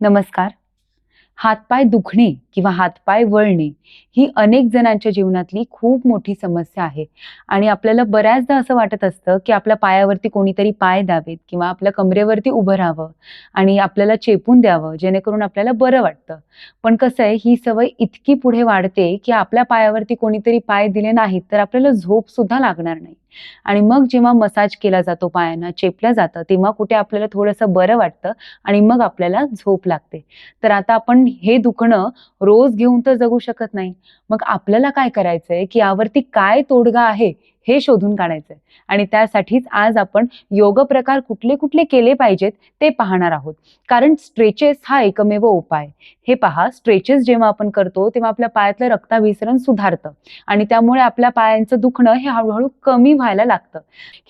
नमस्कार. हातपाय दुखणे किंवा हातपाय वळणे ही अनेक जणांच्या जीवनातली खूप मोठी समस्या आहे. आणि आपल्याला बऱ्याचदा असं वाटत असतं की आपल्या पायावरती कोणीतरी पाय द्यावेत किंवा आपल्या कमरेवरती उभं राहावं आणि आपल्याला चेपून द्यावं जेणेकरून आपल्याला बरं वाटतं. पण कसं आहे ही सवय इतकी पुढे वाढते की आपल्या पायावरती कोणीतरी पाय दिले नाहीत तर आपल्याला झोप सुद्धा लागणार नाही. आणि मग जेव्हा मसाज केला जातो पायांना चेपलं जातं तेव्हा कुठे आपल्याला थोडंसं बरं वाटतं आणि मग आपल्याला झोप लागते. तर आता आपण हे दुखणं रोज घेऊन तर जगू शकत नाही. मग आपल्याला काय करायचंय की यावरती काय तोडगा आहे हे शोधून काढायचंय. आणि त्यासाठीच आज आपण योग प्रकार कुठले कुठले केले पाहिजेत ते पाहणार आहोत. कारण स्ट्रेचेस हा एकमेव उपाय. हे पहा स्ट्रेचेस जेव्हा आपण करतो तेव्हा आपल्या पायातलं रक्ताभिसरण सुधारतं. आणि त्यामुळे आपल्या पायांचं दुखणं हे हळूहळू कमी व्हायला लागतं.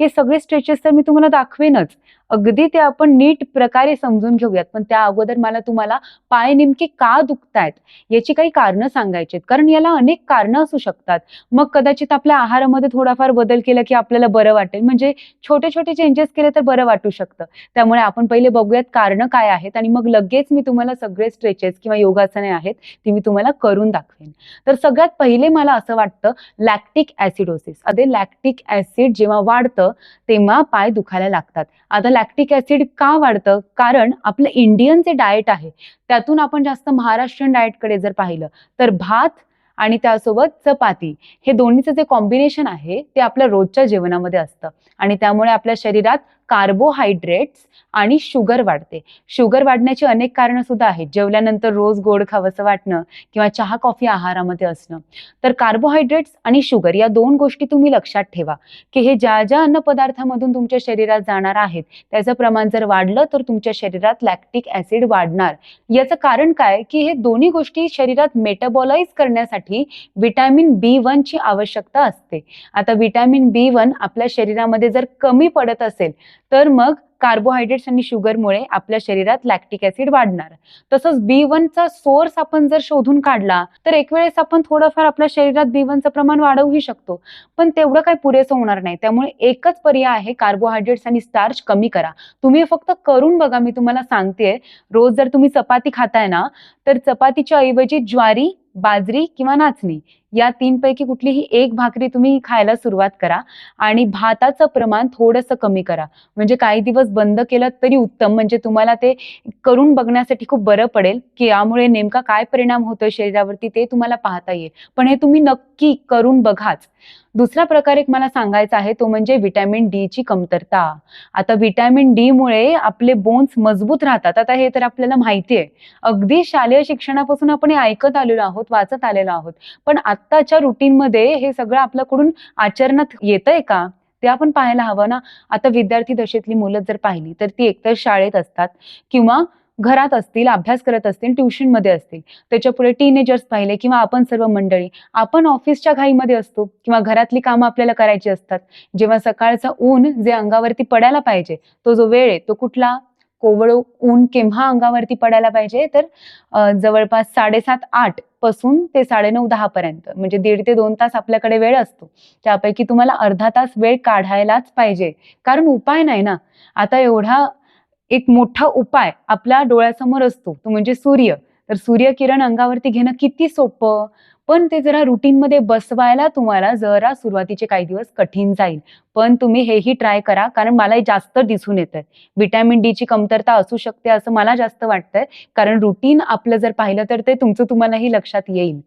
हे सगळे स्ट्रेचेस तर मी तुम्हाला दाखवेनच. अगदी ते आपण नीट प्रकारे समजून घेऊयात. पण त्या अगोदर मला तुम्हाला पाय नेमके का दुखतायत याची काही कारणं सांगायची कारण याला अनेक कारणं असू शकतात. मग कदाचित आपल्या आहारामध्ये थोडाफार बदल केला की आपल्याला बरं वाटेल. म्हणजे छोटे छोटे चेंजेस केले तर बरं वाटू शकतं. त्यामुळे आपण पहिले बघूयात कारणं काय आहेत आणि मग लगेच मी तुम्हाला सगळे स्ट्रेचेस किंवा योगासने आहेत ती मी तुम्हाला करून दाखवेन. तर सगळ्यात पहिले मला असं वाटतं लॅक्टिक ऍसिडोसिस अదే लॅक्टिक ऍसिड जेव्हा वाढतं तेव्हा पाय दुखायला लागतात. आता लॅक्टिक ऍसिड का वाढतं? कारण आपलं इंडियन जे डाएट आहे त्यातून आपण जास्त महाराष्ट्रीयन डाएटकडे जर पाहिलं तर भात आणि त्यासोबत चपाती हे दोन्हीचं जे कॉम्बिनेशन आहे ते आपल्या रोजच्या जेवणामध्ये असतं. आणि त्यामुळे आपल्या शरीरात कार्बोहायड्रेट्स आणि शुगर वाढते. शुगर वाढण्याची अनेक कारणं सुद्धा आहेत. जेवल्यानंतर रोज गोड खावंसं वाटणं किंवा चहा कॉफी आहारामध्ये असणं. तर कार्बोहायड्रेट्स आणि शुगर या दोन गोष्टी तुम्ही लक्षात ठेवा की हे ज्या ज्या अन्न पदार्थामधून तुमच्या शरीरात जाणार आहेत त्याचं प्रमाण जर वाढलं तर तुमच्या शरीरात लॅक्टिक ऍसिड वाढणार. याचं कारण काय? की हे दोन्ही गोष्टी शरीरात मेटाबॉलाइज करण्यासाठी विटॅमिन बी वनची आवश्यकता असते. आता विटॅमिन बी वन आपल्या शरीरामध्ये जर कमी पडत असेल तर मग कार्बोहायड्रेट्स आणि शुगरमुळे आपल्या शरीरात लॅक्टिक ऍसिड वाढणार. तसंच बी वनचा सोर्स आपण जर शोधून काढला तर एक वेळेस आपण थोडंफार आपल्या शरीरात बी वनचं प्रमाण वाढवूही शकतो. पण तेवढं काही पुरेसं होणार नाही. त्यामुळे एकच पर्याय आहे कार्बोहायड्रेट्स आणि स्टार्च कमी करा. तुम्ही फक्त करून बघा मी तुम्हाला सांगते रोज जर तुम्ही चपाती खाताय ना तर चपातीच्या ऐवजी ज्वारी बाजरी किंवा नाचणी या तीनपैकी कुठलीही एक भाकरी तुम्ही खायला सुरुवात करा आणि भाताचं प्रमाण थोडंसं कमी करा. म्हणजे काही दिवस बंद केलं तरी उत्तम. म्हणजे तुम्हाला ते करून बघण्यासाठी खूप बरं पडेल की यामुळे नेमका काय परिणाम होतोय शरीरावरती ते तुम्हाला पाहता येईल. पण हे तुम्ही नक्की करून बघाच. दुसरा प्रकार एक मला सांगायचा आहे तो म्हणजे व्हिटॅमिन डी ची कमतरता. आता व्हिटॅमिन डी मुळे आपले बोन्स मजबूत राहतात. आता हे तर आपल्याला माहिती आहे. अगदी शालेय शिक्षणापासून आपण हे ऐकत आलेलो आहोत वाचत आलेलो आहोत. पण आत्ताच्या रुटीनमध्ये हे सगळं आपल्याकडून आचरणात येतंय का? ते आपण पाहायला हवं ना. आता विद्यार्थी दशेतली मुलं जर पाहिली तर ती एकतर शाळेत असतात किंवा घरात असतील अभ्यास करत असतील ट्युशनमध्ये असतील. त्याच्या पुढे टीनेजर्स पाहिले किंवा आपण सर्व मंडळी आपण ऑफिसच्या घाईमध्ये असतो किंवा घरातली कामं आपल्याला करायची असतात. जेव्हा सकाळचं ऊन जे अंगावरती पडायला पाहिजे तो जो वेळ आहे तो कुठला? कोवळ ऊन केव्हा अंगावरती पडायला पाहिजे तर जवळपास साडेसात आठपासून ते साडेनऊ दहा पर्यंत म्हणजे दीड ते दोन तास आपल्याकडे वेळ असतो. त्यापैकी तुम्हाला अर्धा तास वेळ काढायलाच पाहिजे. कारण उपाय नाही ना. आता एवढा एक मोठा उपाय आपल्या डोळ्यासमोर असतो तो म्हणजे सूर्य. तर सूर्यकिरण अंगावरती घेणं किती सोपं? पण ते जरा रुटीनमध्ये बसवायला तुम्हाला जरा सुरुवातीचे काही दिवस कठीण जाईल. पण तुम्ही हेही ट्राय करा कारण मला हे जास्त दिसून येत आहे विटॅमिन डी ची कमतरता असू शकते असं मला जास्त वाटतंय. कारण रुटीन आपलं जर पाहिलं तर ते तुमचं तुम्हालाही लक्षात येईल.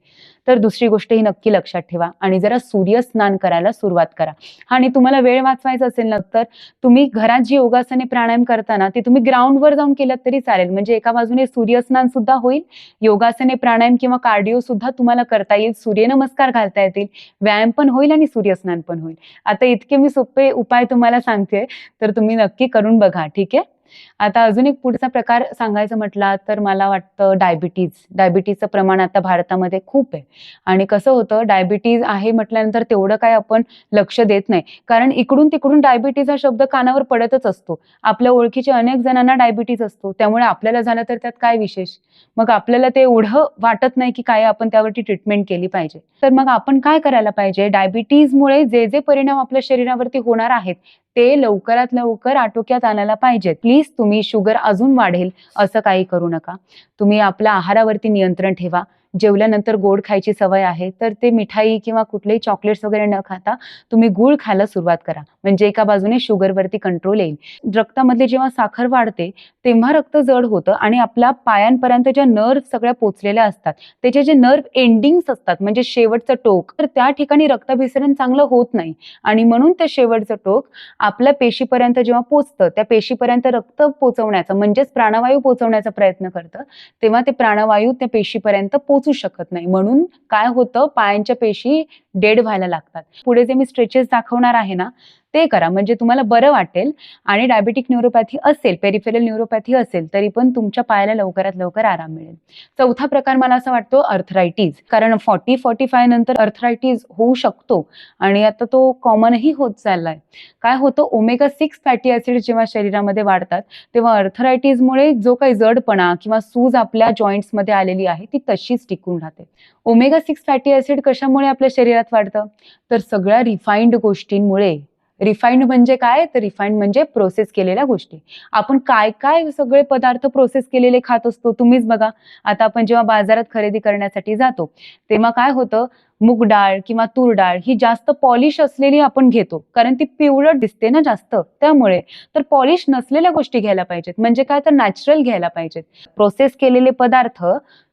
तर दुसरी गोष्ट ही नक्की लक्षात ठेवा आणि जरा सूर्य स्नान करायला सुरुवात करा. आणि तुम्हाला वेळ वाचवायचा असेल ना तर तुम्ही घरात जी योगासने प्राणायाम करताना ती तुम्ही ग्राउंडवर जाऊन केलं तरी चालेल. म्हणजे एका बाजूने सूर्यस्नान सुद्धा होईल योगासने प्राणायाम किंवा कार्डिओ सुद्धा तुम्हाला करता येईल. सूर्यनमस्कार घालता येतील. व्यायाम पण होईल आणि सूर्यस्नान पण होईल. आता इतके मी सोपे उपाय तुम्हाला सांगते. तर तुम्ही नक्की करून बघा ठीक आहे? आता अजून एक पुढचा प्रकार सांगायचं म्हटला तर मला वाटतं डायबिटीज डायबिटीजचं प्रमाण आता भारतामध्ये खूप आहे. आणि कसं होतं डायबिटीज आहे म्हटल्यानंतर तेवढं काय आपण लक्ष देत नाही. कारण इकडून तिकडून डायबिटीज हा शब्द कानावर पडतच असतो. आपल्या ओळखीच्या अनेक जणांना डायबिटीज असतो. त्यामुळे आपल्याला झालं तर त्यात काय विशेष? मग आपल्याला ते एवढं वाटत नाही की काय आपण त्यावरती ट्रीटमेंट केली पाहिजे. तर मग आपण काय करायला पाहिजे? डायबिटीजमुळे जे जे परिणाम आपल्या शरीरावरती होणार आहेत ते लवकरात लवकर आटोक्यात आणायला पाहिजेत. प्लीज तुम्ही शुगर अजून वाढेल असं काही करू नका. तुम्ही आपल्या आहारावरती नियंत्रण ठेवा. जेवल्यानंतर गोड खायची सवय आहे तर ते मिठाई किंवा कुठलेही चॉकलेट्स वगैरे न खाता तुम्ही गुळ खायला सुरुवात करा. म्हणजे एका बाजूने शुगरवरती कंट्रोल येईल. रक्तामधली जेव्हा साखर वाढते तेव्हा रक्त जड होतं आणि आपल्या पायांपर्यंत ज्या नर्व सगळ्या पोचलेल्या असतात त्याचे जे नर्व एंडिंग्स असतात म्हणजे शेवटचं टोक तर त्या ठिकाणी रक्तभिसरण चांगलं होत नाही. आणि म्हणून ते शेवटचं टोक आपल्या पेशीपर्यंत जेव्हा पोचतं त्या पेशीपर्यंत रक्त पोचवण्याचा म्हणजेच प्राणवायू पोचवण्याचा प्रयत्न करतं तेव्हा ते प्राणवायू त्या पेशीपर्यंत पोच शकत नाही. म्हणून काय होतं? पायांच्या पेशी डेड व्हायला लागतात. पुढे जे मी स्ट्रेचेस दाखवणार आहे ना ते करा. म्हणजे तुम्हाला बरं वाटेल आणि डायबेटिक न्यूरोपॅथी असेल पेरिफेरल न्यूरोपॅथी असेल तरी पण तुमच्या पायाला लवकरात लवकर आराम मिळेल. चौथा प्रकार मला असं वाटतो अर्थरायटीज कारण फॉर्टी फॉर्टी फाय नंतर अर्थरायटीज होऊ शकतो आणि आता तो कॉमनही होत चाललाय. काय होतं? ओमेगा सिक्स फॅटी ऍसिड जेव्हा शरीरामध्ये वाढतात तेव्हा अर्थरायटीजमुळे जो काही जडपणा किंवा सूज आपल्या जॉईंट्समध्ये आलेली आहे ती तशीच टिकून राहते. ओमेगा सिक्स फॅटी ऍसिड कशामुळे आपल्या शरीरात वाढतं? तर सगळ्या रिफाईंड गोष्टींमुळे. रिफाईंड म्हणजे काय? तर रिफाईंड म्हणजे प्रोसेस केलेल्या गोष्टी. आपण काय काय सगळे पदार्थ प्रोसेस केलेले खात असतो तुम्हीच बघा. आता आपण जेव्हा बाजारात खरेदी करण्यासाठी जातो तेव्हा काय होतं? मूग डाळ किंवा तूर डाळ ही जास्त पॉलिश असलेली आपण घेतो. कारण ती पिवळट दिसते ना जास्त. त्यामुळे तर पॉलिश नसलेल्या गोष्टी घ्यायला पाहिजेत. म्हणजे काय? तर नॅचरल घ्यायला पाहिजेत. प्रोसेस केलेले पदार्थ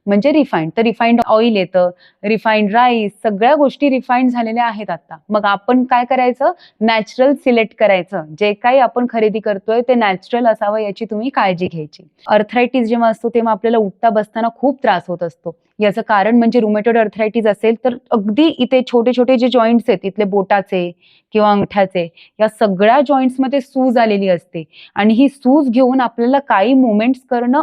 म्हणजे रिफाईंड तर रिफाईंड ऑइल येतं रिफाईंड राईस सगळ्या गोष्टी रिफाईंड झालेल्या आहेत आता. मग आपण काय करायचं? नॅचरल सिलेक्ट करायचं. जे काही आपण खरेदी करतोय ते नॅचरल असावं याची तुम्ही काळजी घ्यायची. अर्थरायटीज जेव्हा असतो तेव्हा आपल्याला उठता बसताना खूप त्रास होत असतो. याचं कारण म्हणजे रुमेटोड अर्थरायटीज असेल तर अगदी इथे छोटे छोटे जे जॉईंट्स आहेत इथले बोटाचे किंवा अंगठ्याचे या सगळ्या जॉईंट्समध्ये सूज आलेली असते. आणि ही सूज घेऊन आपल्याला काही मुवमेंट्स करणं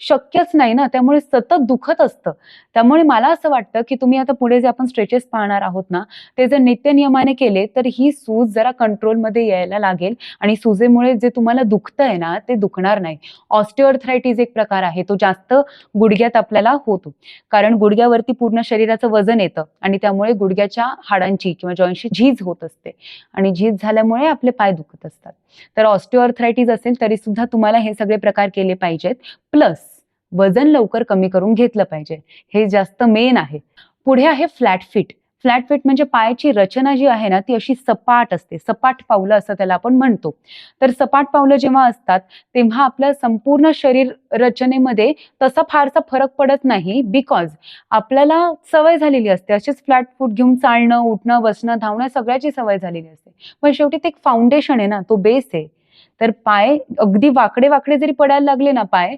शक्यच नाही ना. त्यामुळे सतत दुखत असतं. त्यामुळे मला असं वाटतं की तुम्ही आता पुढे जे आपण स्ट्रेचेस पाहणार आहोत ना ते जर नित्यनियमाने केले तर ही सूज जरा कंट्रोलमध्ये यायला लागेल आणि सुजेमुळे जे तुम्हाला दुखतंय ना ते दुखणार नाही. ऑस्टिओअर्थरायटीज एक प्रकार आहे. तो जास्त गुडघ्यात आपल्याला होतो. कारण गुडघ्यावरती पूर्ण शरीराचं वजन येतं आणि त्यामुळे गुडघ्याच्या हाडांची किंवा जॉईंटची झीज होत असते. आणि झीज झाल्यामुळे आपले पाय दुखत असतात. तर ऑस्टिओअर्थरायटीज असेल तरी सुद्धा तुम्हाला हे सगळे प्रकार केले पाहिजेत. प्लस वजन लवकर कमी करून घेतलं पाहिजे. हे जास्त मेन आहे. पुढे आहे फ्लॅट फिट फ्लॅट फिट म्हणजे पायाची रचना जी आहे ना ती अशी सपाट असते. सपाट पावलं असं त्याला आपण म्हणतो. तर सपाट पावलं जेव्हा असतात तेव्हा आपल्या संपूर्ण शरीर रचनेमध्ये तसा फारसा फरक पडत नाही बिकॉज आपल्याला सवय झालेली असते. असेच फ्लॅट फूट घेऊन चालणं उठणं बसणं धावणं सगळ्याची सवय झालेली असते. पण शेवटी ते एक फाउंडेशन आहे ना तो बेस आहे. तर पाय अगदी वाकडे वाकडे जरी पडायला लागले ना पाय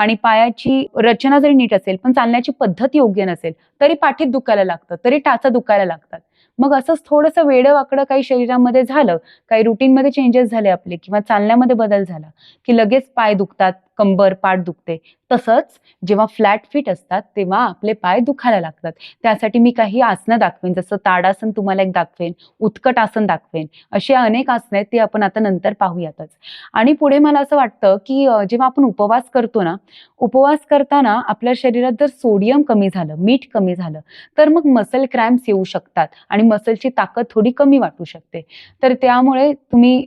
आणि पायाची रचना जरी नीट असेल पण चालण्याची पद्धत योग्य नसेल तरी पाठीत दुखायला लागतं तरी टाचा दुखायला लागतात. मग असंच थोडंसं वेडं वाकडं काही शरीरामध्ये झालं काही रुटीनमध्ये चेंजेस झाले आपले किंवा चालण्यामध्ये बदल झाला की लगेच पाय दुखतात कंबर पाठ दुखते. तसंच जेव्हा फ्लॅट फिट असतात तेव्हा आपले पाय दुखायला लागतात. त्यासाठी मी काही आसनं दाखवेन. जसं ताडासन तुम्हाला एक दाखवेन उत्कट आसन दाखवेन. अशी अनेक आसनं आहेत ती आपण आता नंतर पाहूयातच. आणि पुढे मला असं वाटतं की जेव्हा आपण उपवास करतो ना उपवास करताना आपल्या शरीरात जर सोडियम कमी झालं मीठ कमी झालं तर मग मसल क्रॅम्प्स येऊ शकतात आणि मसलची ताकद थोडी कमी वाटू शकते. तर त्यामुळे तुम्ही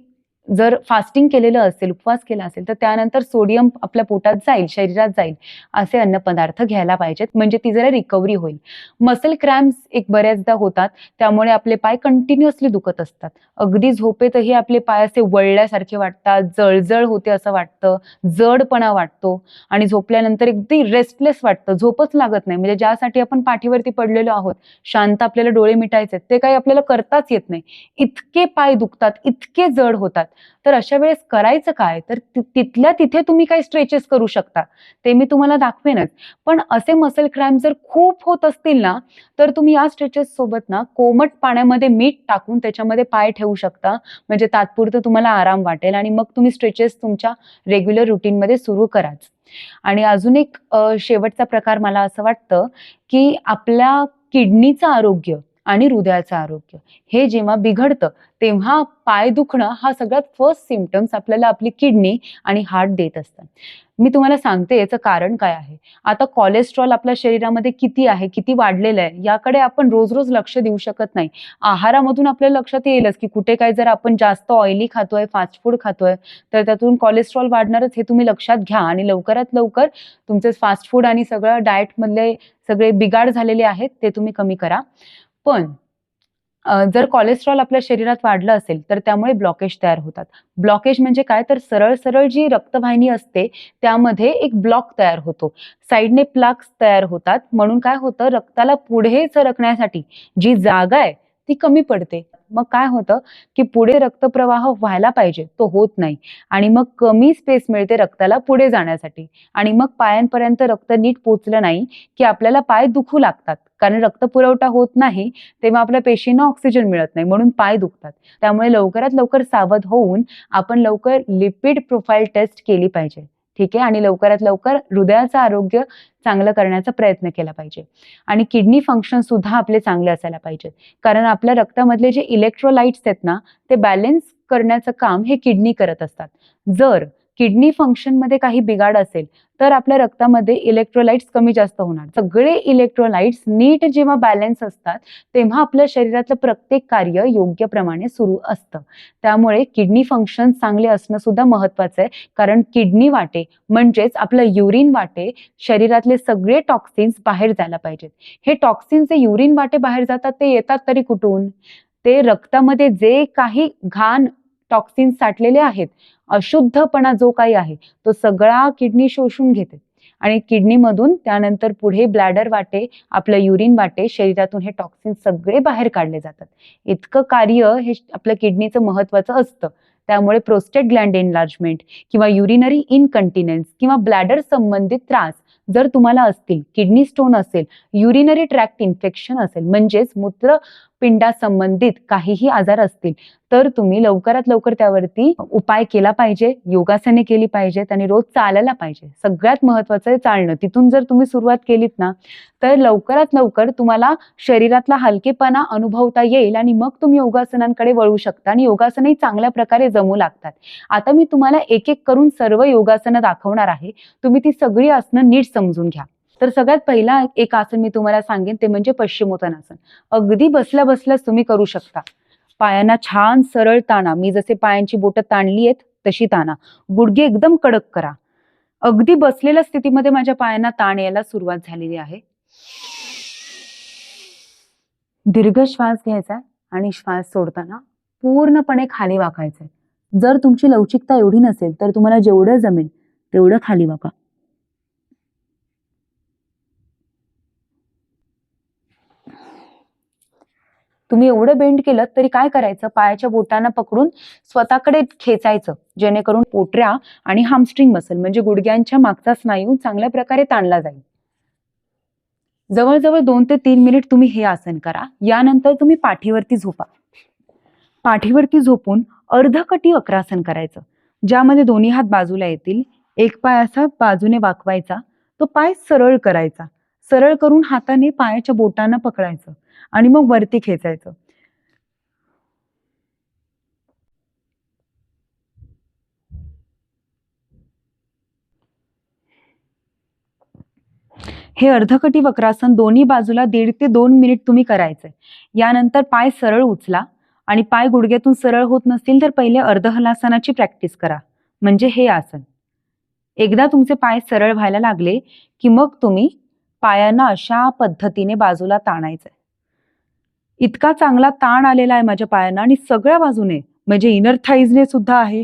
जर फास्टिंग केलेलं असेल उपवास केला असेल तर त्यानंतर सोडियम आपल्या पोटात जाईल शरीरात जाईल असे अन्नपदार्थ घ्यायला पाहिजेत. म्हणजे ती जरा रिकव्हरी होईल. मसल क्रॅम्प्स एक बऱ्याचदा होतात. त्यामुळे आपले पाय कंटिन्युअसली दुखत असतात. अगदी झोपेतही आपले पाय असे वळल्यासारखे वाटतात जळजळ होते असं वाटतं जडपणा वाटतो आणि झोपल्यानंतर अगदी रेस्टलेस वाटतं. झोपच लागत नाही. म्हणजे ज्यासाठी आपण पाठीवरती पडलेलो आहोत शांत आपल्याला डोळे मिटायचे ते काही आपल्याला करताच येत नाही. इतके पाय दुखतात इतके जड होतात. तर अशा वेळेस करायचं काय? तर तिथल्या तिथे तुम्ही काही स्ट्रेचेस करू शकता. ते मी तुम्हाला दाखवेनच. पण असे मसल क्रॅम्प जर खूप होत असतील ना तर तुम्ही या स्ट्रेचेस सोबत ना कोमट पाण्यामध्ये मीठ टाकून त्याच्यामध्ये पाय ठेवू शकता. म्हणजे तात्पुरतं तुम्हाला आराम वाटेल आणि मग तुम्ही स्ट्रेचेस तुमच्या रेग्युलर रुटीनमध्ये सुरू कराच. आणि अजून एक शेवटचा प्रकार मला असं वाटतं की आपल्या किडनीचं आरोग्य आणि हृदयाचं आरोग्य. हे जेव्हा बिघडतं तेव्हा पाय दुखणं हा सगळ्यात फर्स्ट सिमटम्स आपल्याला आपली किडनी आणि हार्ट देत असतात. मी तुम्हाला सांगते याचं कारण काय आहे. आता कोलेस्ट्रॉल आपल्या शरीरामध्ये किती आहे किती वाढलेलं आहे याकडे आपण रोज रोज लक्ष देऊ शकत नाही. आहारामधून आपल्या लक्षात येईलच की कुठे काय जर आपण जास्त ऑइली खातोय फास्ट फूड खातोय तर त्यातून कोलेस्ट्रॉल वाढणारच हे तुम्ही लक्षात घ्या आणि लवकरात लवकर तुमचे फास्ट फूड आणि सगळं डाएट मधले सगळे बिघाड झालेले आहेत ते तुम्ही कमी करा. पण जर कोलेस्ट्रॉल आपल्या शरीरात वाढलं असेल तर त्यामुळे ब्लॉकेज तयार होतात. ब्लॉकेज म्हणजे काय? तर सरळ सरळ जी रक्तवाहिनी असते त्यामध्ये एक ब्लॉक तयार होतो. साईडने प्लाक्स तयार होतात. म्हणून काय होतं? रक्ताला पुढे सरकण्यासाठी जी जागा आहे ती कमी पडते. मग काय होतं की पुढे रक्तप्रवाह व्हायला पाहिजे तो होत नाही. आणि मग कमी स्पेस मिळते रक्ताला पुढे जाण्यासाठी. आणि मग पायांपर्यंत रक्त नीट पोचलं नाही की आपल्याला पाय दुखू लागतात. कारण रक्त पुरवठा होत नाही तेव्हा आपल्या पेशींना ऑक्सिजन मिळत नाही म्हणून पाय दुखतात. त्यामुळे लवकरात लवकर सावध होऊन आपण लवकर लिपिड प्रोफाईल टेस्ट केली पाहिजे. ठीक आहे? आणि लवकरात लवकर हृदयाचं आरोग्य चांगलं करण्याचा प्रयत्न केला पाहिजे. आणि किडनी फंक्शन सुद्धा आपले चांगले असायला पाहिजे कारण आपल्या रक्तामधले जे इलेक्ट्रोलाइट्स आहेत ना ते बॅलेन्स करण्याचं काम हे किडनी करत असतात. जर किडनी फंक्शनमध्ये काही बिघाड असेल तर आपल्या रक्तामध्ये इलेक्ट्रोलाइट्स कमी जास्त होणार. सगळे इलेक्ट्रोलाइट्स नीट जेव्हा बॅलन्स असतात तेव्हा आपल्या शरीरातलं प्रत्येक कार्य योग्य प्रमाणे सुरू असतं. त्यामुळे किडनी फंक्शन चांगले असणं सुद्धा महत्वाचं आहे. कारण किडनी वाटे म्हणजेच आपलं युरिन वाटे शरीरातले सगळे टॉक्सिन्स बाहेर जायला पाहिजेत. हे टॉक्सिन जे युरिन वाटे बाहेर जातात ते येतात तरी कुठून? ते रक्तामध्ये जे काही घाण टॉक्सिन साठलेले आहेत. अशुद्धपणा जो काही आहे तो सगळा किडनी शोषून घेते. आणि किडनीमधून त्यानंतर पुढे ब्लॅडर वाटे आपलं युरिन वाटे शरीरातून हे टॉक्सिन सगळे बाहेर काढले जातात. इतकं कार्य हे आपल्या किडनीचं महत्वाचं असतं. त्यामुळे प्रोस्टेट ग्लँड एनलार्जमेंट किंवा युरिनरी इनकंटिनेन्स किंवा ब्लॅडर संबंधित त्रास जर तुम्हाला असतील किडनी स्टोन असेल युरिनरी ट्रॅक्ट इन्फेक्शन असेल म्हणजेच मूत्र संबंधित काहीही आजार असतील तर तुम्ही लवकरात लवकर त्यावरती उपाय केला पाहिजे योगासने केली पाहिजेत आणि रोज चालायला पाहिजे. सगळ्यात महत्वाचं आहे चालणं. तिथून जर तुम्ही सुरुवात केलीत ना तर लवकरात लवकर तुम्हाला शरीरातला हलकेपणा अनुभवता येईल आणि मग तुम्ही योगासनांकडे वळू शकता आणि योगासनही चांगल्या प्रकारे जमू लागतात. आता मी तुम्हाला एक एक करून सर्व योगासनं दाखवणार आहे. तुम्ही ती सगळी आसनं नीट समजून घ्या. तर सगळ्यात पहिला एक आसन मी तुम्हाला सांगेन ते म्हणजे पश्चिमोत्तानासन अगदी बसल्या बसल्याच तुम्ही करू शकता. पायांना छान सरळ ताणा. मी जसे पायांची बोटं ताणली आहेत तशी ताणा. गुडघे एकदम कडक करा. अगदी बसलेल्या स्थितीमध्ये माझ्या पायांना ताण यायला सुरुवात झालेली आहे. दीर्घ श्वास घ्यायचा आणि श्वास सोडताना पूर्णपणे खाली वाकायचंय. जर तुमची लवचिकता एवढी नसेल तर तुम्हाला जेवढं जमेल तेवढं खाली वाका. तुम्ही एवढं बेंड केलं तरी काय करायचं? पायाच्या बोटांना पकडून स्वतःकडे खेचायचं. जेणेकरून पोटऱ्या आणि हामस्ट्रिंग मसल म्हणजे गुडघ्यांच्या मागचा स्नायू चांगल्या प्रकारे ताणला जाईल. जवळजवळ दोन ते तीन मिनिट तुम्ही हे आसन करा. यानंतर तुम्ही पाठीवरती झोपा. पाठीवरती झोपून अर्धकटी वक्रासन करायचं. ज्यामध्ये दोन्ही हात बाजूला येतील एक पाय असा बाजूने वाकवायचा तो पाय सरळ करायचा. सरळ करून हाताने पायाच्या बोटांना पकडायचं. आणि मग वरती खेचायचं. हे अर्धकटी वक्रासन दोन्ही बाजूला दीड ते दोन मिनिट तुम्ही करायचंय. यानंतर पाय सरळ उचला आणि पाय गुडघ्यातून सरळ होत नसतील तर पहिले अर्धहलासनाची प्रॅक्टिस करा. म्हणजे हे आसन. एकदा तुमचे पाय सरळ व्हायला लागले की मग तुम्ही पायांना अशा पद्धतीने बाजूला ताणायचंय. इतका चांगला ताण आलेला आहे माझ्या पायांना आणि सगळ्या बाजूने म्हणजे इनर थाईजने सुद्धा आहे.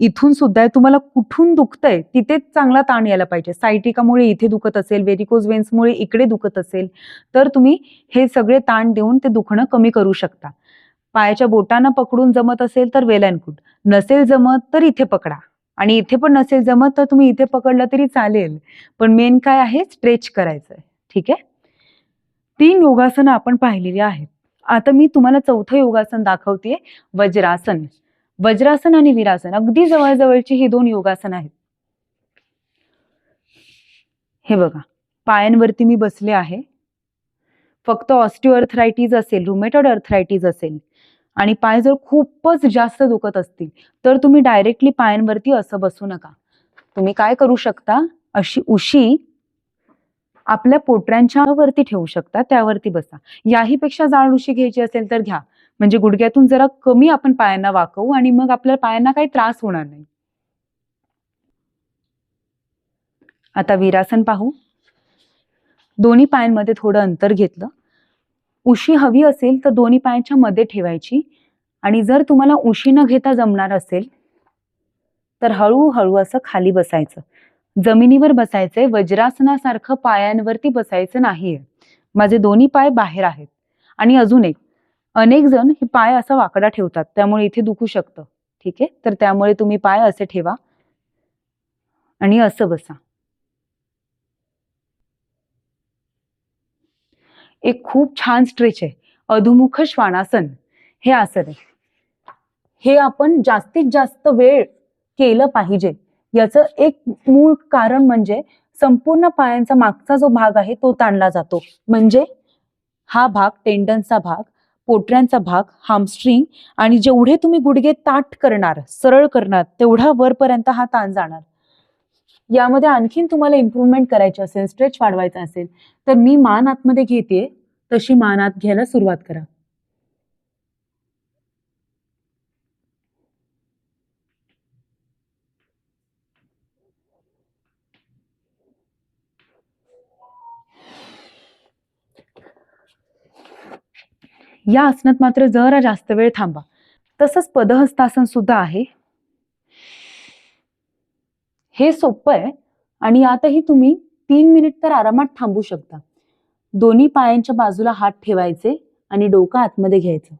इथून सुद्धा आहे. तुम्हाला कुठून दुखतंय तिथेच चांगला ताण यायला पाहिजे. सायटिकामुळे इथे दुखत असेल वेरिकोज वेन्समुळे इकडे दुखत असेल तर तुम्ही हे सगळे ताण देऊन ते दुखणं कमी करू शकता. पायाच्या बोटांना पकडून जमत असेल तर वेल अँड नसेल जमत तर इथे पकडा. आणि इथे पण नसेल जमत तर तुम्ही इथे पकडलं तरी चालेल. पण मेन काय आहे? स्ट्रेच करायचं आहे ठीक आहे? तीन योगासनं आपण पाहिलेली आहेत. आता मी तुम्हाला चौथं योगासन दाखवते वज्रासन. वज्रासन आणि वीरासन अगदी जवळजवळची ही दोन योगासन आहेत. हे बघा पायांवरती मी बसले आहे. फक्त ऑस्टिओअर्थरायटीज असेल रुमेटॉइड अर्थरायटीज असेल आणि पाय जर खूपच जास्त दुखत असतील तर तुम्ही डायरेक्टली पायांवरती असं बसू नका. तुम्ही काय करू शकता? अशी उशी आपल्या पोटऱ्यांच्या वरती ठेवू शकता त्यावरती बसा. याही पेक्षा जाड उशी घ्यायची असेल तर घ्या. म्हणजे गुडघ्यातून जरा कमी आपण पायांना वाकवू आणि मग आपल्या पायांना काही त्रास होणार नाही. आता वीरासन पाहू. दोन्ही पायांमध्ये थोडं अंतर घेतलं. उशी हवी असेल तर दोन्ही पायांच्या मध्ये ठेवायची. आणि जर तुम्हाला उशी न घेता जमणार असेल तर हळूहळू असं खाली बसायचं. जमिनीवर बसायचंय वज्रासनासारखं पायांवरती बसायचं नाहीये. माझे दोन्ही पाय बाहेर आहेत. आणि अजून एक अनेक जण हे पाय असा वाकडा ठेवतात त्यामुळे इथे दुखू शकतं. ठीक आहे? तर त्यामुळे तुम्ही पाय असे ठेवा. आणि असं बसा. एक खूप छान स्ट्रेच आहे. अधुमुख श्वानासन. हे आसन आहे हे आपण जास्तीत जास्त वेळ केलं पाहिजे. याचं एक मूळ कारण म्हणजे संपूर्ण पायांचा मागचा जो भाग आहे तो ताणला जातो. म्हणजे हा भाग टेंडनचा भाग पोटऱ्यांचा भाग हामस्ट्रिंग आणि जेवढे तुम्ही गुडघे ताट करणार सरळ करणार तेवढा वरपर्यंत हा ताण जाणार. यामध्ये आणखीन तुम्हाला इम्प्रूव्हमेंट करायची असेल स्ट्रेच वाढवायचा असेल तर मी मान आतमध्ये घेते तशी मान आत घ्यायला सुरुवात करा. या आसनात मात्र जरा जास्त वेळ थांबा. तसंच पदहस्तासन सुद्धा आहे. हे सोपं आहे आणि यातही तुम्ही तीन मिनिट तर आरामात थांबू शकता. दोन्ही पायांच्या बाजूला हात ठेवायचे आणि डोकं आतमध्ये घ्यायचं.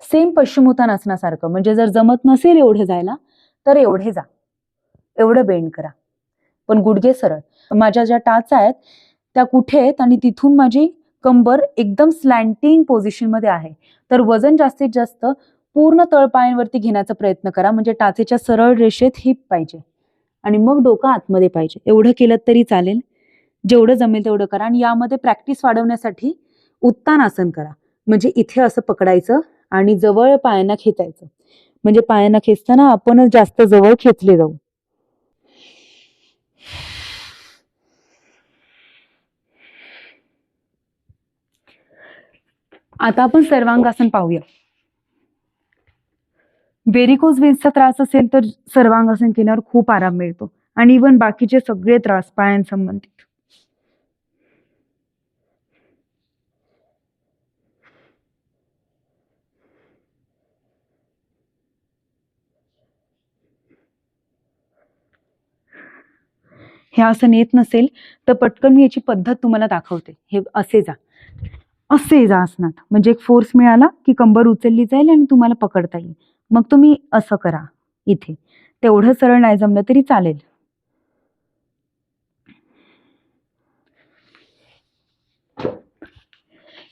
सेम पश्चिमोत्तानासनासारखं म्हणजे जर जमत नसेल एवढे जायला तर एवढे जा. एवढं बेंड करा. पण गुडघे सरळ. माझ्या ज्या टाचा आहेत त्या कुठे आहेत आणि तिथून माझी कंबर एकदम स्लँटिंग पोझिशनमध्ये आहे. तर वजन जास्तीत जास्त पूर्ण तळपायांवरती घेण्याचा प्रयत्न करा म्हणजे टाचेच्या सरळ रेषेत हिप पाहिजे. आणि मग डोकं आतमध्ये पाहिजे. एवढं केलं तरी चालेल. जेवढं जमेल तेवढं करा आणि यामध्ये प्रॅक्टिस वाढवण्यासाठी उत्तानासन करा. म्हणजे इथे असं पकडायचं आणि जवळ पायांना खेचायचं. म्हणजे पायांना खेचताना आपणच जास्त जवळ खेचले जाऊ. आता आपण सर्वांगासन पाहूया. बेरिकोज वेन्सचा त्रास असेल तर सर्वांगासन केल्यावर खूप आराम मिळतो आणि इवन बाकीचे सगळे त्रास पायांसंबंधित. हे आसन येत नसेल तर पटकन मी याची पद्धत तुम्हाला दाखवते. हे असे जा. असे जा आसनात म्हणजे एक फोर्स मिळाला की कंबर उचलली जाईल आणि तुम्हाला पकडता येईल. मग तुम्ही असं करा इथे. तेवढं सरळ नाही जमलं तरी चालेल.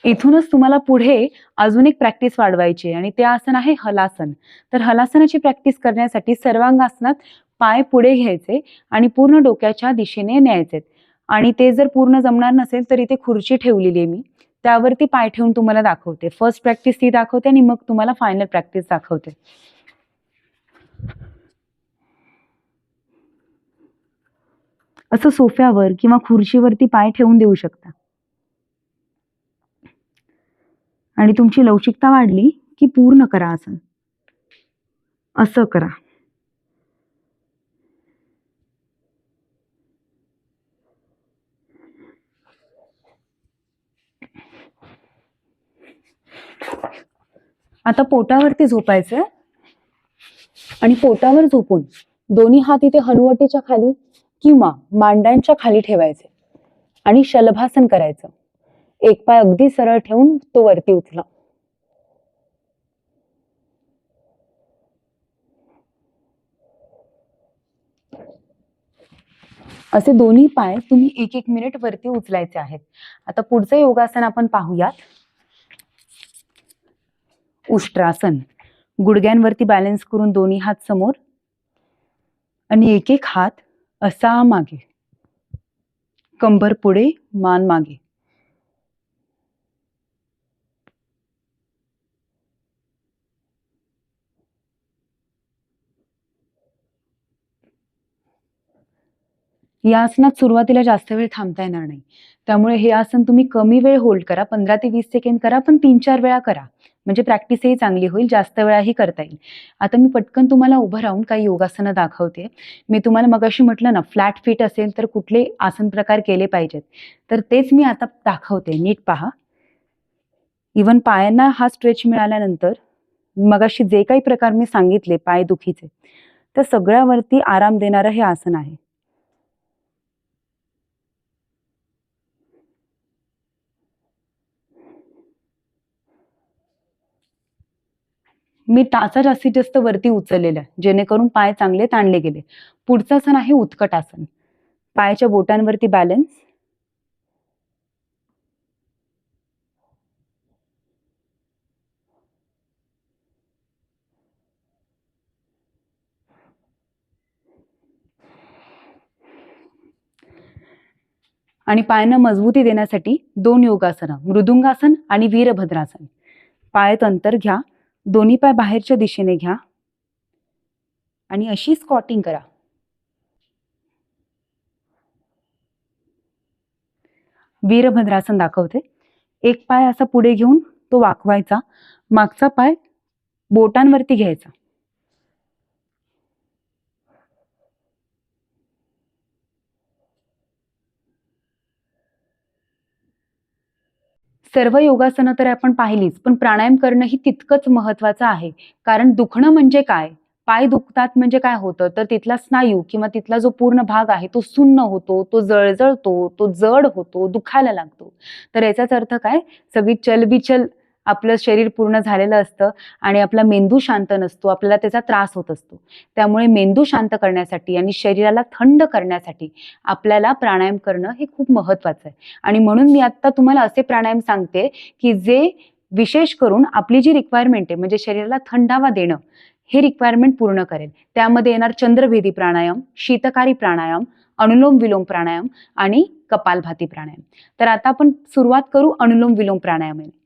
इथूनच तुम्हाला पुढे अजून एक प्रॅक्टिस वाढवायची आणि ते आसन आहे हलासन. तर हलासनाची प्रॅक्टिस करण्यासाठी सर्वांगासनात पाय पुढे घ्यायचे आणि पूर्ण डोक्याच्या दिशेने न्यायचे आणि ते जर पूर्ण जमणार नसेल तर इथे खुर्ची ठेवलेली आहे मी. त्यावरती पाय ठेवून तुम्हाला दाखवते. फर्स्ट प्रॅक्टिस ती दाखवते आणि मग तुम्हाला फायनल प्रॅक्टिस दाखवते. असं सोफ्यावर किंवा खुर्चीवरती पाय ठेवून देऊ शकता. आणि तुमची लवचिकता वाढली की पूर्ण करा असं असं करा. आता पोटावरती झोपायचंय. आणि पोटावर झोपून दोन्ही हात इथे हनुवटीच्या खाली किंवा मांड्यांच्या खाली ठेवायचे आणि शलभासन करायचं. एक पाय अगदी सरळ ठेवून तो वरती उचला. असे दोन्ही पाय तुम्ही एक एक मिनिट वरती उचलायचे आहेत. आता पुढचं योगासन आपण पाहूयात. उष्ट्रासन. गुडघ्यांवरती बॅलन्स करून दोन्ही हात समोर आणि एक एक हात असा मागे. कंबर पुढे मान मागे. या आसनात सुरुवातीला जास्त वेळ थांबता येणार नाही. त्यामुळे हे आसन तुम्ही कमी वेळ होल्ड करा पंधरा ते वीस सेकंड करा पण तीन चार वेळा करा. म्हणजे प्रॅक्टिसही चांगली होईल जास्त वेळाही करता येईल. आता मी पटकन तुम्हाला उभं राहून काही योगासनं दाखवते. मी तुम्हाला मगाशी म्हटलं ना फ्लॅट फिट असेल तर कुठले आसन प्रकार केले पाहिजेत. तर तेच मी आता दाखवते नीट पहा. इवन पायांना हा स्ट्रेच मिळाल्यानंतर मगाशी जे काही प्रकार मी सांगितले पाय दुखीचे त्या सगळ्यावरती आराम देणारं हे आसन आहे. मी टाचा जास्तीत जास्त वरती उचललेला जेणेकरून पाय चांगले ताणले गेले. पुढचं आसन आहे उत्कट आसन. पायाच्या बोटांवरती बॅलन्स आणि पायांना मजबूती देण्यासाठी दोन योगासनं मृदुंगासन आणि वीरभद्रासन. पायात अंतर घ्या. दोन्ही पाय बाहेरच्या दिशेने घ्या. आणि अशी स्कॉटिंग करा. वीरभद्रासन दाखवते. एक पाय असा पुढे घेऊन तो वाकवायचा. मागचा पाय बोटांवरती घ्यायचा. सर्व योगासनं तर आपण पाहिलीच पण प्राणायाम करणं ही तितकंच महत्वाचं आहे. कारण दुखणं म्हणजे काय? पाय दुखतात म्हणजे काय होतं? तर तिथला स्नायू किंवा तिथला जो पूर्ण भाग आहे तो सुन्न होतो तो जळजळतो तो जड होतो दुखायला लागतो. तर याचाच अर्थ काय? सगळी चलबिचल आपलं शरीर पूर्ण झालेलं असतं आणि आपला मेंदू शांत नसतो आपल्याला त्याचा त्रास होत असतो. त्यामुळे मेंदू शांत करण्यासाठी आणि शरीराला थंड करण्यासाठी आपल्याला प्राणायाम करणं हे खूप महत्वाचं आहे. आणि म्हणून मी आत्ता तुम्हाला असे प्राणायाम सांगते की जे विशेष करून आपली जी रिक्वायरमेंट आहे म्हणजे शरीराला थंडावा देणं हे रिक्वायरमेंट पूर्ण करेल. त्यामध्ये येणार चंद्रभेदी प्राणायाम शीतकारी प्राणायाम अनुलोम विलोम प्राणायाम आणि कपालभाती प्राणायाम. तर आता आपण सुरुवात करू अनुलोम विलोम प्राणायामाने.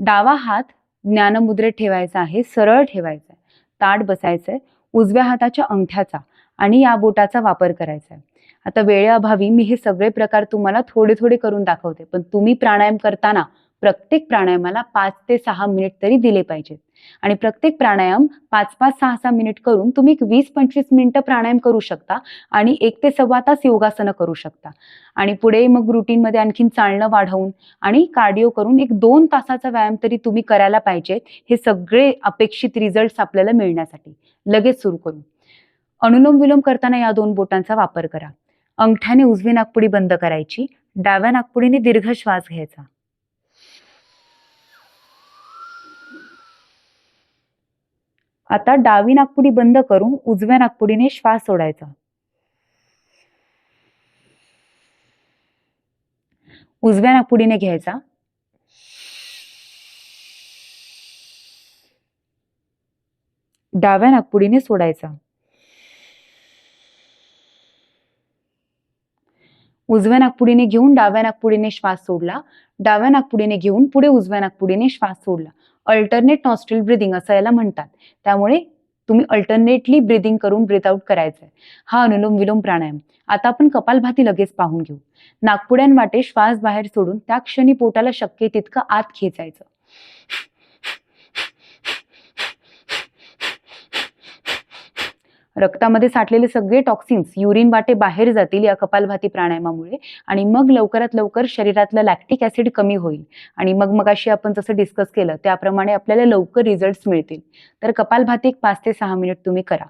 डावा हात ज्ञानमुद्रेत ठेवायचा आहे सरळ ठेवायचा आहे ताट बसायचंय उजव्या हाताच्या अंगठ्याचा आणि या बोटाचा वापर करायचा आहे. आता वेळेअभावी मी हे सगळे प्रकार तुम्हाला थोडे थोडे करून दाखवते पण तुम्ही प्राणायाम करताना प्रत्येक प्राणायामाला पाच ते सहा मिनिट तरी दिले पाहिजेत. आणि प्रत्येक प्राणायाम पाच पाच सहा सहा मिनिट करून तुम्ही एक वीस पंचवीस मिनिटं प्राणायाम करू शकता आणि एक ते सव्वा तास योगासनं करू शकता. आणि पुढे मग रुटीनमध्ये आणखीन चालणं वाढवून आणि कार्डिओ करून एक दोन तासाचा व्यायाम तरी तुम्ही करायला पाहिजेत हे सगळे अपेक्षित रिझल्ट आपल्याला मिळण्यासाठी. लगेच सुरू करू. अनुलोम विलोम करताना या दोन बोटांचा वापर करा. अंगठ्याने उजवी नागपुडी बंद करायची डाव्या नागपुडीने दीर्घ श्वास घ्यायचा. आता डावी नागपुडी बंद करून उजव्या नागपुडीने श्वास सोडायचा. उजव्या नागपुडीने घ्यायचा. डाव्या नागपुडीने सोडायचा. उजव्या नागपुडीने घेऊन डाव्या नागपुडीने श्वास सोडला. डाव्या नागपुडीने घेऊन पुढे उजव्या नागपुडीने श्वास सोडला. अल्टरनेट नॉस्ट्रिल ब्रिदिंग असं याला म्हणतात. त्यामुळे तुम्ही अल्टरनेटली ब्रिदिंग करून ब्रिथ आउट करायचं आहे हा अनुलोम विलोम प्राणायाम. आता आपण कपालभाती लगेच पाहून घेऊ. नागपुड्यांवाटे श्वास बाहेर सोडून त्या क्षणी पोटाला शक्य तितकं आत खेचायचं रक्तामध्ये साठलेले सगळे टॉक्सिन्स युरिन वाटे बाहेर जातील या कपालभाती प्राणायामामुळे आणि मग लवकरात लवकर शरीरातलं लॅक्टिक ऍसिड कमी होईल. आणि मग मगाशी आपण जसं डिस्कस केलं त्याप्रमाणे आपल्याला लवकर रिझल्ट मिळतील. तर कपालभाती एक पाच ते सहा मिनिट तुम्ही करा.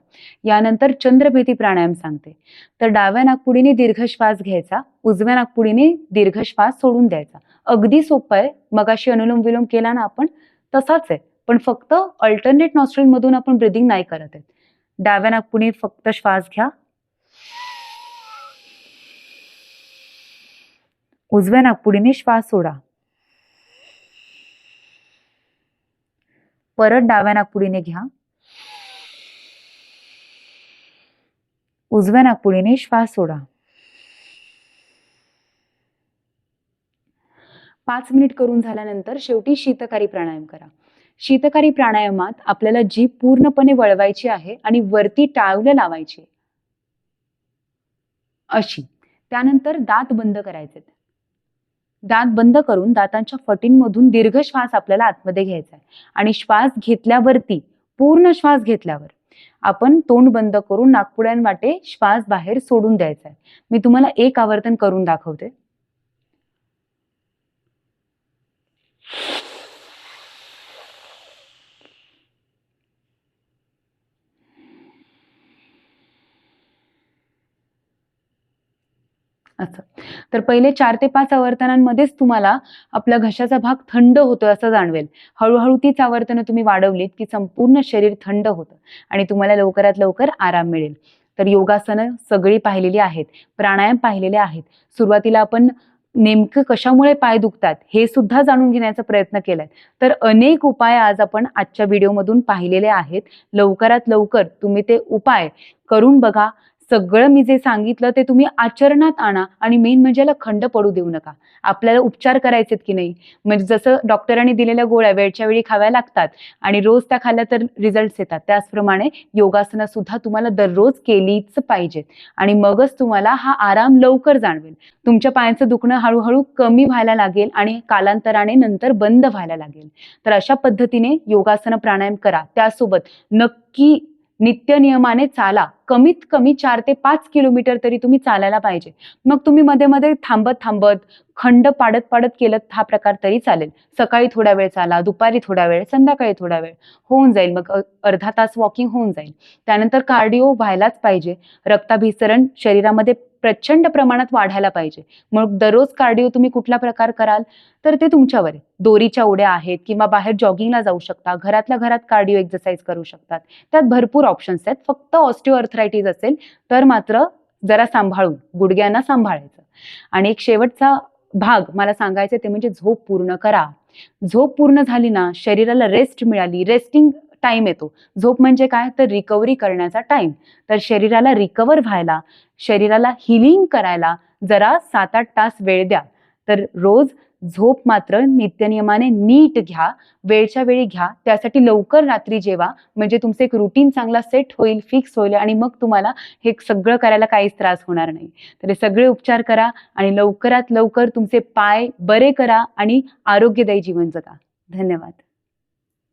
यानंतर चंद्रभेदी प्राणायाम सांगते. तर डाव्या नागपुडीने दीर्घ श्वास घ्यायचा उजव्या नागपुडीने दीर्घ श्वास सोडून द्यायचा. अगदी सोपं आहे. मगाशी अनुलोम विलोम केला ना आपण तसाच आहे. पण फक्त अल्टरनेट नॉस्ट्रेल मधून आपण ब्रिदिंग नाही करत आहे डाव्या नागपुणी फक्त श्वास घ्या. उजव्या नागपुडीने श्वास सोडा. परत डाव्या नागपुडीने घ्या. उजव्या नागपुडीने श्वास सोडा. पाच मिनिट करून झाल्यानंतर शेवटी शीतकारी प्राणायाम करा. शीतकारी प्राणायामात आपल्याला जीभ पूर्णपणे वळवायची आहे आणि वरती टाळलं लावायची अशी. त्यानंतर दात बंद करायचे दात बंद करून दातांच्या फटींमधून दीर्घ श्वास आपल्याला आतमध्ये घ्यायचा आहे. आणि श्वास घेतल्यावरती पूर्ण श्वास घेतल्यावर आपण तोंड बंद करून नागपुड्यांवाटे श्वास बाहेर सोडून द्यायचा आहे. मी तुम्हाला एक आवर्तन करून दाखवते. असं. तर पहिले चार ते पाच आवर्तनांमध्येच तुम्हाला आपला घशाचा भाग थंड होतोय असं जाणवेल. हळूहळू तीच आवर्तनं तुम्ही वाढवलीत की संपूर्ण शरीर थंड होतं आणि तुम्हाला लवकरात लवकर आराम मिळेल. तर योगासनं सगळी पाहिलेली आहेत प्राणायाम पाहिलेले आहेत. सुरुवातीला आपण नेमकं कशामुळे पाय दुखतात हे सुद्धा जाणून घेण्याचा प्रयत्न केलाय. तर अनेक उपाय आज आपण आजच्या व्हिडिओमधून पाहिलेले आहेत. लवकरात लवकर तुम्ही ते उपाय करून बघा. सगळं मी जे सांगितलं ते तुम्ही आचरणात आणा आणि मेन म्हणजे याला खंड पडू देऊ नका. आपल्याला उपचार करायचेत की नाही? म्हणजे जसं डॉक्टरांनी दिलेल्या गोळ्या वेळच्या वेळी खाव्या लागतात आणि रोज त्या खाल्ल्या तर रिझल्ट येतात. त्याचप्रमाणे योगासनं सुद्धा तुम्हाला दररोज केलीच पाहिजेत. आणि मगच तुम्हाला हा आराम लवकर जाणवेल. तुमच्या पायांचं दुखणं हळूहळू कमी व्हायला लागेल आणि कालांतराने नंतर बंद व्हायला लागेल. तर अशा पद्धतीने योगासनं प्राणायाम करा. त्यासोबत नक्की नित्य नियमाने चाला. कमीत कमी चार ते पाच किलोमीटर तरी तुम्ही चालायला पाहिजे. मग तुम्ही मध्ये मध्ये थांबत थांबत खंड पाडत पाडत केलं हा प्रकार तरी चालेल. सकाळी थोडा वेळ चाला दुपारी थोडा वेळ संध्याकाळी थोडा वेळ. होऊन जाईल. मग अर्धा तास वॉकिंग होऊन जाईल. त्यानंतर कार्डिओ व्हायलाच पाहिजे. रक्ताभिसरण शरीरामध्ये प्रचंड प्रमाणात वाढायला पाहिजे. मग दररोज कार्डिओ तुम्ही कुठला प्रकार कराल? तर ते तुमच्यावर आहे. दोरीच्या उड्या आहेत किंवा बाहेर जॉगिंगला जाऊ शकता घरातल्या घरात कार्डिओ एक्सरसाइज करू शकतात. त्यात भरपूर ऑप्शन्स आहेत. फक्त ऑस्टिओअर्थरायटीज असेल तर मात्र जरा सांभाळून गुडघ्यांना सांभाळायचं. आणि एक शेवटचा भाग मला सांगायचं ते म्हणजे झोप पूर्ण करा. झोप पूर्ण झाली ना शरीराला रेस्ट मिळाली रेस्टिंग टाइम येतो. झोप म्हणजे काय? तर रिकव्हरी करण्याचा टाइम तर शरीराला रिकवर व्हायला शरीराला हिलिंग करायला जरा सात आठ तास वेळ द्या. तर रोज झोप मात्र नित्यनियमाने नीट घ्या वेळच्या वेळी घ्या. त्यासाठी लवकर रात्री जेवा. म्हणजे तुमचं एक रुटीन चांगला सेट होईल फिक्स होईल आणि मग तुम्हाला हे सगळं करायला काहीच त्रास होणार नाही. तर हे सगळे उपचार करा आणि लवकरात लवकर तुमचे पाय बरे करा आणि आरोग्यदायी जीवन जगा. धन्यवाद.